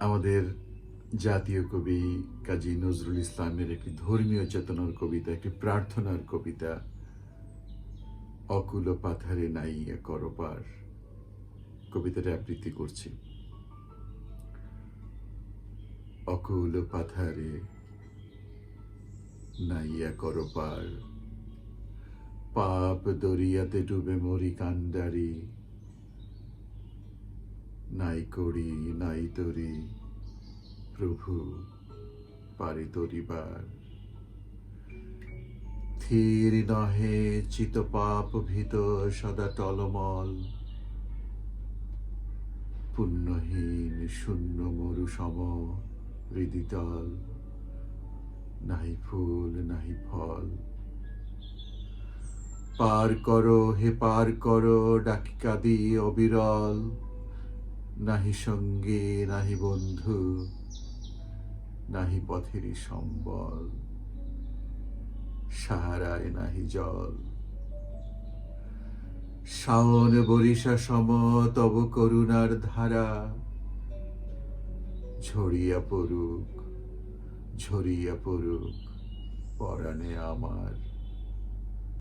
আমাদের জাতীয় কবি কাজী নজরুল ইসলামের একটি ধর্মীয় চেতনার কবিতা, একটি প্রার্থনার কবিতা, অকুল পাথারে নাইয়া করপার কবিতাটা আবৃত্তি করছি। অকুল পাথারে নাইয়া করপার পাপ দরিয়াতে ডুবে মরি কান্ডারি নাই করি, নাই তরি, প্রভু, পারে তরিবার। থির নহে চিত পাপ ভীত সদা টলমল। পুণ্যহীন শূন্য মরু সম হৃদিতল নাহি ফুল নাহি ফল। পার করো, হে পার করো ডাকি কাঁদি অবিরল। নাহি সঙ্গে, নাহি বন্ধু, নাহি পথেরই সম্বল, সাহারায় নাহি জল। শাওন বরিশা সম, তব করুণার ধারা, ঝরিয়া পড়ুক ঝরিয়া পড়ুক, পরাণে আমার।